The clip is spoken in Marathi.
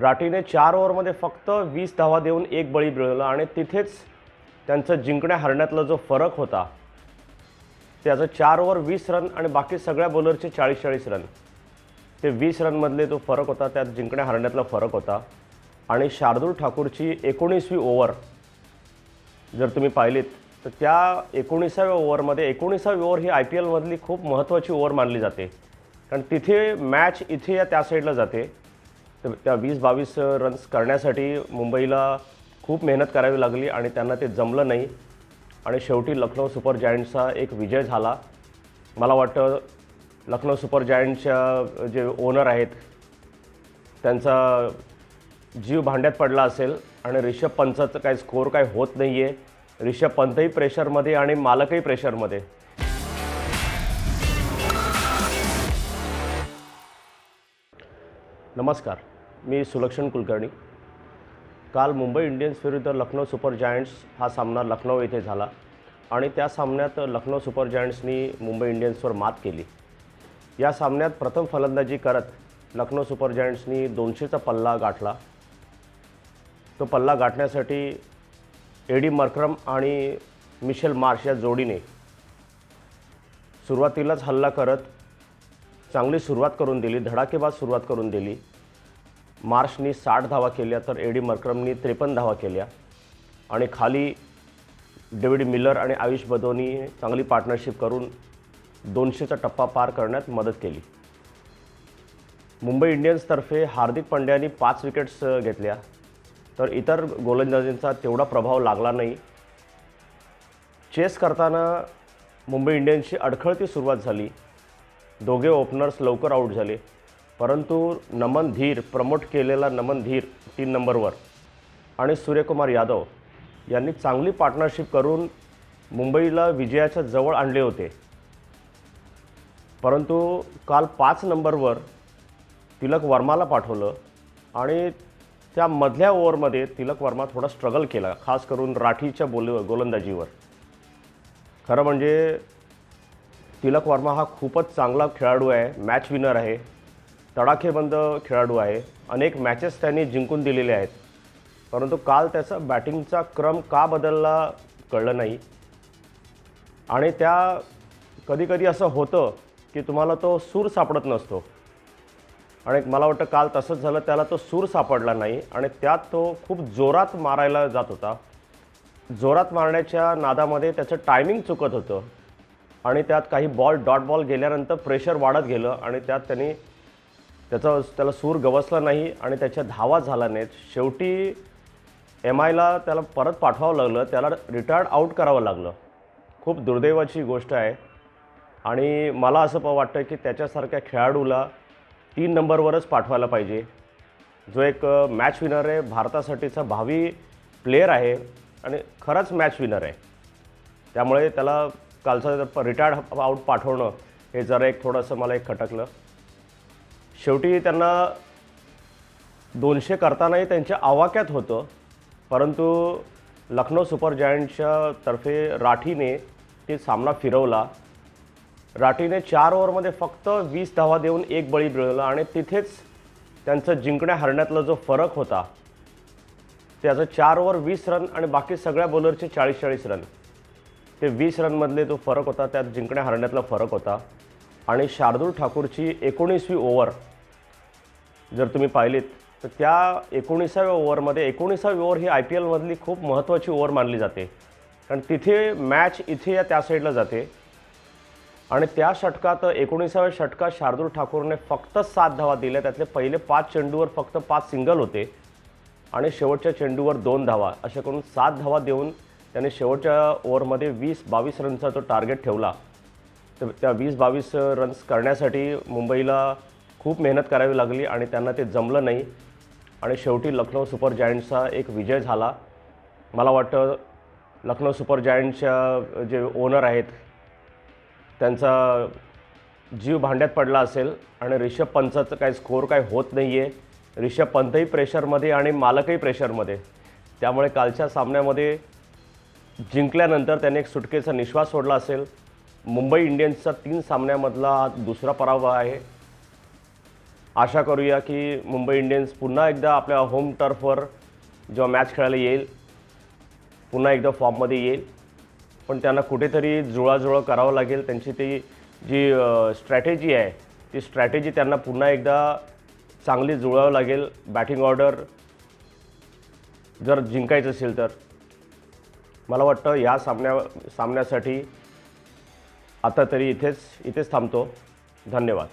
राठीने चार ओव्हरमध्ये फक्त वीस धावा देऊन एक बळी मिळवला आणि तिथेच त्यांचं जिंकण्या हरण्यातला जो फरक होता त्याचं चार ओव्हर वीस रन आणि बाकी सगळ्या बॉलरचे चाळीस चाळीस रन. ते वीस रनमधले जो फरक होता त्यात जिंकण्या हरण्यातला फरक होता. आणि शार्दूल ठाकूरची एकोणीसवी ओव्हर जर तुम्ही पाहिलीत तर त्या एकोणीसाव्या ओव्हरमध्ये एकोणीसावी ओव्हर ही आय पी एलमधली खूप महत्त्वाची ओव्हर मानली जाते. कारण तिथे मॅच इथे या त्या साईडला जाते. तर त्या वीस बावीस रन्स करण्यासाठी मुंबईला खूप मेहनत करावी लागली आणि त्यांना ते जमलं नाही. आणि शेवटी लखनौ सुपर जायंट्सचा एक विजय झाला. मला वाटतं लखनौ सुपर जायंटच्या जे ओनर आहेत त्यांचा जीव भांड्यात पडला असेल आणि रिषभ पंतचं काही स्कोअर काय होत नाही आहे रिषभ पंतही प्रेशरमध्ये आणि मालकही प्रेशरमध्ये नमस्कार मी सुलक्षण कुलकर्णी. काल मुंबई इंडियन्स विरुद्ध लखनौ सुपर जायंट्स हा सामना लखनौ येथे झाला आणि त्या सामन्यात लखनौ सुपर जायंट्सनी मुंबई इंडियन्सवर मात केली. या सामन्यात प्रथम फलंदाजी करत लखनौ सुपर जायंट्सनी दोनशेचा पल्ला गाठला. तो पल्ला गाठण्यासाठी एडी मर्क्रम आणि मिशेल मार्श या जोडीने सुरुवातीलाच हल्ला करत चांगली सुरुवात करून दिली धडाकेबाज सुरुवात करून दिली. मार्शनी साठ धावा केल्या तर एडी मर्क्रमनी त्रेपन्न धावा केल्या. आणि खाली डेव्हिड मिलर आणि आयुष बदोनी चांगली पार्टनरशिप करून दोनशेचा टप्पा पार करण्यात मदत केली. मुंबई इंडियन्सतर्फे हार्दिक पंड्यानी पाच विकेट्स घेतल्या. तर इतर गोलंदाजींचा तेवढा प्रभाव लागला नाही. चेस करताना मुंबई इंडियन्सची अडखळती सुरुवात झाली. दोघे ओपनर्स लवकर आऊट झाले. परंतु नमन धीर प्रमोट केलेला नमन धीर तीन नंबरवर. आणि सूर्यकुमार यादव यांनी चांगली पार्टनरशिप करून मुंबईला विजयाच्या जवळ आणले होते. परंतु काल पाच नंबरवर तिलक वर्माला पाठवलं आणि त्या मधल्या ओव्हरमध्ये तिलक वर्मा थोडा स्ट्रगल केला खास करून राठीच्या बोल गोलंदाजीवर. खरं म्हणजे तिलक वर्मा हा खूपच चांगला खेळाडू आहे मॅच विनर आहे तडाखेबंद खेळाडू आहे. अनेक मॅचेस त्यांनी जिंकून दिलेले आहेत. परंतु काल त्याचा बॅटिंगचा क्रम का बदलला कळलं नाही. आणि त्या कधीकधी असं होतं की तुम्हाला तो सूर सापडत नसतो. आणि मला वाटतं काल तसंच झालं त्याला तो सूर सापडला नाही. आणि त्यात तो खूप जोरात मारायला जात होता. जोरात मारण्याच्या नादामध्ये त्याचं टायमिंग चुकत होतं. आणि त्यात काही बॉल डॉट बॉल गेल्यानंतर प्रेशर वाढत गेलं आणि त्यात त्यांनी त्याचा त्याला सूर गवसला नाही आणि त्याच्या धावा झाला नाहीत. शेवटी एम आयला त्याला परत पाठवावं लागलं त्याला रिटायर्ड आऊट करावं लागलं. खूप दुर्दैवाची गोष्ट आहे. आणि मला असं प वाटतं की त्याच्यासारख्या खेळाडूला तीन नंबरवरच पाठवायला पाहिजे. जो एक मॅच विनर आहे भारतासाठीचा भावी प्लेयर आहे आणि खरंच मॅच विनर आहे. त्यामुळे त्याला कालचं रिटायर्ड आऊट पाठवणं हे जरा एक थोडंसं मला एक खटकलं. शेवटी त्यांना दोनशे करतानाही त्यांच्या आवाक्यात होतं परंतु लखनौ सुपर जायंटच्या तर्फे राठीने ते सामना फिरवला. राठीने चार ओव्हरमध्ये फक्त वीस धावा देऊन एक बळी मिळवला आणि तिथेच त्यांचं जिंकण्या हरण्यातला जो फरक होता त्याचं चार ओव्हर वीस रन आणि बाकी सगळ्या बॉलरचे चाळीस चाळीस रन. ते वीस रनमधले जो फरक होता त्यात जिंकण्या हरण्यातला फरक होता. आणि शार्दूल ठाकूरची एकोणीसवी ओव्हर जर तुम्ही पाहिलीत तर त्या एकोणीसाव्या ओव्हरमध्ये एकोणीसावी ओव्हर ही आय पी एलमधली खूप महत्त्वाची ओव्हर मानली जाते. कारण तिथे मॅच इथे या त्या साईडला जाते. आणि त्या षटकात एकोणीसाव्या षटकात शार्दूल ठाकूरने फक्त सात धावा दिल्या. त्यातले पहिले पाच चेंडूवर फक्त पाच सिंगल होते. आणि शेवटच्या चेंडूवर दोन धावा अशा करून सात धावा देऊन त्याने शेवटच्या ओव्हरमध्ये वीस बावीस रनचा तो टार्गेट ठेवला तर त्या वीस बावीस रन्स करण्यासाठी मुंबईला खूप मेहनत करावी लागली आणि त्यांना ते जमलं नाही. आणि शेवटी लखनौ सुपर जायंट्सचा एक विजय झाला. मला वाटतं लखनौ सुपर जायंट्सच्या जे ओनर आहेत त्यांचा जीव भांड्यात पडला असेल आणि रिषभ पंतचं काही स्कोअर काय होत नाही आहे रिषभ पंतही प्रेशरमध्ये आणि मालकही प्रेशरमध्ये त्यामुळे कालच्या सामन्यामध्ये जिंकल्यानंतर त्याने एक सुटकेचा निश्वास सोडला असेल. मुंबई इंडियन्सचा तीन सामन्यामधला दुसरा पराभव आहे. आशा करूया की मुंबई इंडियन्स पुन्हा एकदा आपल्या होम टर्फवर जेव्हा मॅच खेळायला येईल पुन्हा एकदा फॉर्ममध्ये येईल. पण त्यांना कुठेतरी जुळाजुळं करावं लागेल. त्यांची ती जी स्ट्रॅटेजी आहे ती स्ट्रॅटेजी त्यांना पुन्हा एकदा चांगली जुळावं लागेल. बॅटिंग ऑर्डर जर जिंकायचं असेल तर. मला वाटतं या सामन्या सामन्यासाठी आता तरी इथेच इथेच थांबतो. धन्यवाद.